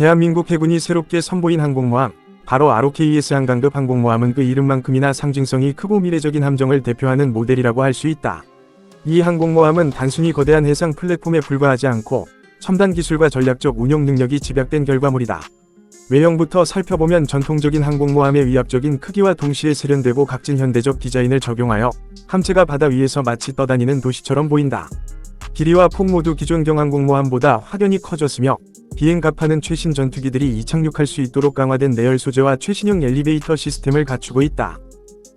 대한민국 해군이 새롭게 선보인 항공모함, 바로 ROKES 한강급 항공모함은 그 이름만큼이나 상징성이 크고 미래적인 함정을 대표하는 모델이라고 할 수 있다. 이 항공모함은 단순히 거대한 해상 플랫폼에 불과하지 않고 첨단 기술과 전략적 운용 능력이 집약된 결과물이다. 외형부터 살펴보면 전통적인 항공모함의 위압적인 크기와 동시에 세련되고 각진 현대적 디자인을 적용하여 함체가 바다 위에서 마치 떠다니는 도시처럼 보인다. 길이와 폭 모두 기존 경항공모함보다 확연히 커졌으며 비행 갑하는 최신 전투기들이 이착륙할 수 있도록 강화된 내열 소재와 최신형 엘리베이터 시스템을 갖추고 있다.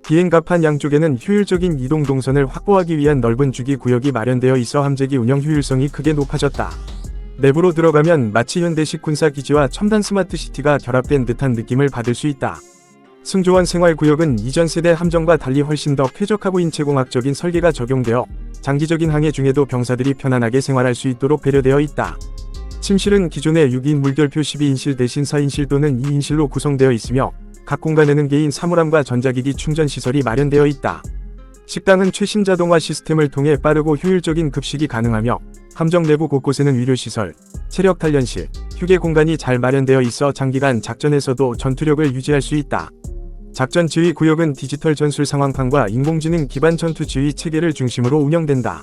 비행 갑판 양쪽에는 효율적인 이동 동선을 확보하기 위한 넓은 주기 구역이 마련되어 있어 함재기 운영 효율성이 크게 높아졌다. 내부로 들어가면 마치 현대식 군사기지와 첨단 스마트시티가 결합된 듯한 느낌을 받을 수 있다. 승조원 생활구역은 이전 세대 함정과 달리 훨씬 더 쾌적하고 인체공학적인 설계가 적용되어 장기적인 항해 중에도 병사들이 편안하게 생활할 수 있도록 배려되어 있다. 침실은 기존의 6인 물결표 12인실 대신 4인실 또는 2인실로 구성되어 있으며 각 공간에는 개인 사물함과 전자기기 충전 시설이 마련되어 있다. 식당은 최신 자동화 시스템을 통해 빠르고 효율적인 급식이 가능하며 함정 내부 곳곳에는 위료시설, 체력 단련실, 휴게 공간이 잘 마련되어 있어 장기간 작전에서도 전투력을 유지할 수 있다. 작전 지휘 구역은 디지털 전술 상황판과 인공지능 기반 전투 지휘 체계를 중심으로 운영된다.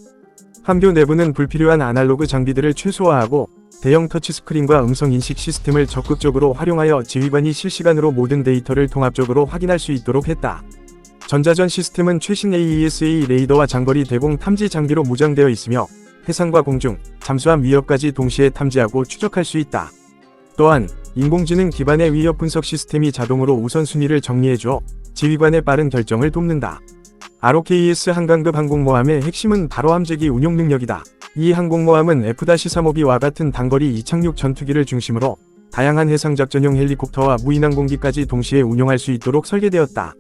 함교 내부는 불필요한 아날로그 장비들을 최소화하고 대형 터치스크린과 음성 인식 시스템을 적극적으로 활용하여 지휘관이 실시간으로 모든 데이터를 통합적으로 확인할 수 있도록 했다. 전자전 시스템은 최신 AESA 레이더와 장거리 대공 탐지 장비로 무장되어 있으며 해상과 공중, 잠수함 위협까지 동시에 탐지하고 추적할 수 있다. 또한 인공지능 기반의 위협 분석 시스템이 자동으로 우선순위를 정리해줘 지휘관의 빠른 결정을 돕는다. ROKES 한강급 항공모함의 핵심은 바로 함재기 운용 능력이다. 이 항공모함은 F-352와 같은 단거리 이착륙 전투기를 중심으로 다양한 해상작전용 헬리콥터와 무인항공기까지 동시에 운용할 수 있도록 설계되었다.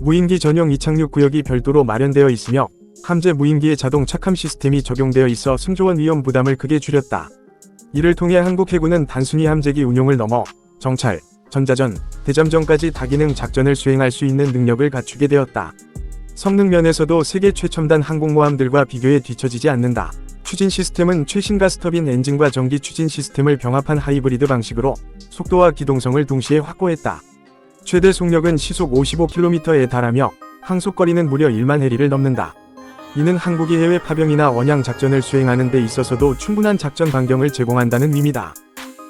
무인기 전용 이착륙 구역이 별도로 마련되어 있으며 함재 무인기의 자동 착함 시스템이 적용되어 있어 승조원 위험 부담을 크게 줄였다. 이를 통해 한국 해군은 단순히 함재기 운용을 넘어 정찰, 전자전, 대잠전까지 다기능 작전을 수행할 수 있는 능력을 갖추게 되었다. 성능 면에서도 세계 최첨단 항공모함들과 비교해 뒤처지지 않는다. 추진 시스템은 최신 가스터빈 엔진과 전기 추진 시스템을 병합한 하이브리드 방식으로 속도와 기동성을 동시에 확보했다. 최대 속력은 시속 55km에 달하며 항속거리는 무려 1만 해리를 넘는다. 이는 한국이 해외 파병이나 원양 작전을 수행하는 데 있어서도 충분한 작전 반경을 제공한다는 의미다.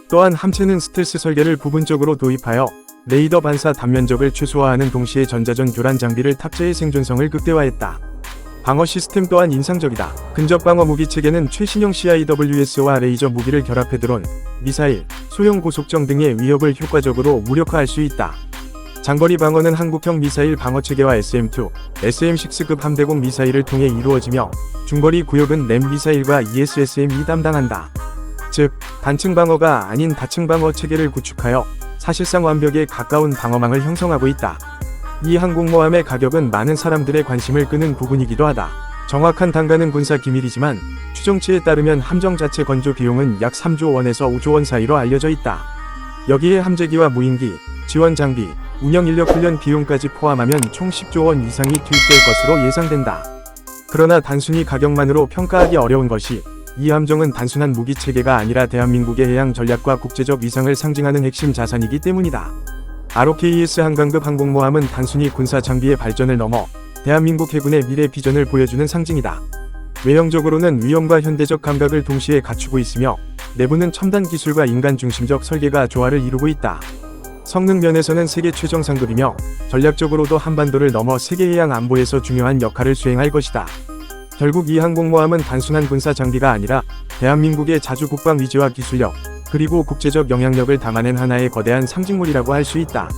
또한 함체는 스텔스 설계를 부분적으로 도입하여 레이더 반사 단면적을 최소화하는 동시에 전자전 교란 장비를 탑재해 생존성을 극대화했다. 방어 시스템 또한 인상적이다. 근접 방어 무기 체계는 최신형 CIWS와 레이저 무기를 결합해 드론, 미사일, 소형 고속정 등의 위협을 효과적으로 무력화할 수 있다. 장거리 방어는 한국형 미사일 방어 체계와 SM2, SM6급 함대공 미사일을 통해 이루어지며 중거리 구역은 램 미사일과 ESSM이 담당한다. 즉, 단층 방어가 아닌 다층 방어 체계를 구축하여 사실상 완벽에 가까운 방어망을 형성하고 있다. 이 항공모함의 가격은 많은 사람들의 관심을 끄는 부분이기도 하다. 정확한 단가는 군사 기밀이지만 추정치에 따르면 함정 자체 건조 비용은 약 3조 원에서 5조 원 사이로 알려져 있다. 여기에 함재기와 무인기, 지원 장비, 운영 인력 훈련 비용까지 포함하면 총 10조 원 이상이 투입될 것으로 예상된다. 그러나 단순히 가격만으로 평가하기 어려운 것이 이 함정은 단순한 무기 체계가 아니라 대한민국의 해양 전략과 국제적 위상을 상징하는 핵심 자산이기 때문이다. ROKES 한강급 항공모함은 단순히 군사 장비의 발전을 넘어 대한민국 해군의 미래 비전을 보여주는 상징이다. 외형적으로는 위험과 현대적 감각을 동시에 갖추고 있으며 내부는 첨단 기술과 인간 중심적 설계가 조화를 이루고 있다. 성능 면에서는 세계 최정 상급이며 전략적으로도 한반도를 넘어 세계 해양 안보에서 중요한 역할을 수행할 것이다. 결국 이 항공모함은 단순한 군사 장비가 아니라 대한민국의 자주 국방 위지와 기술력, 그리고 국제적 영향력을 담아낸 하나의 거대한 상징물이라고 할 수 있다.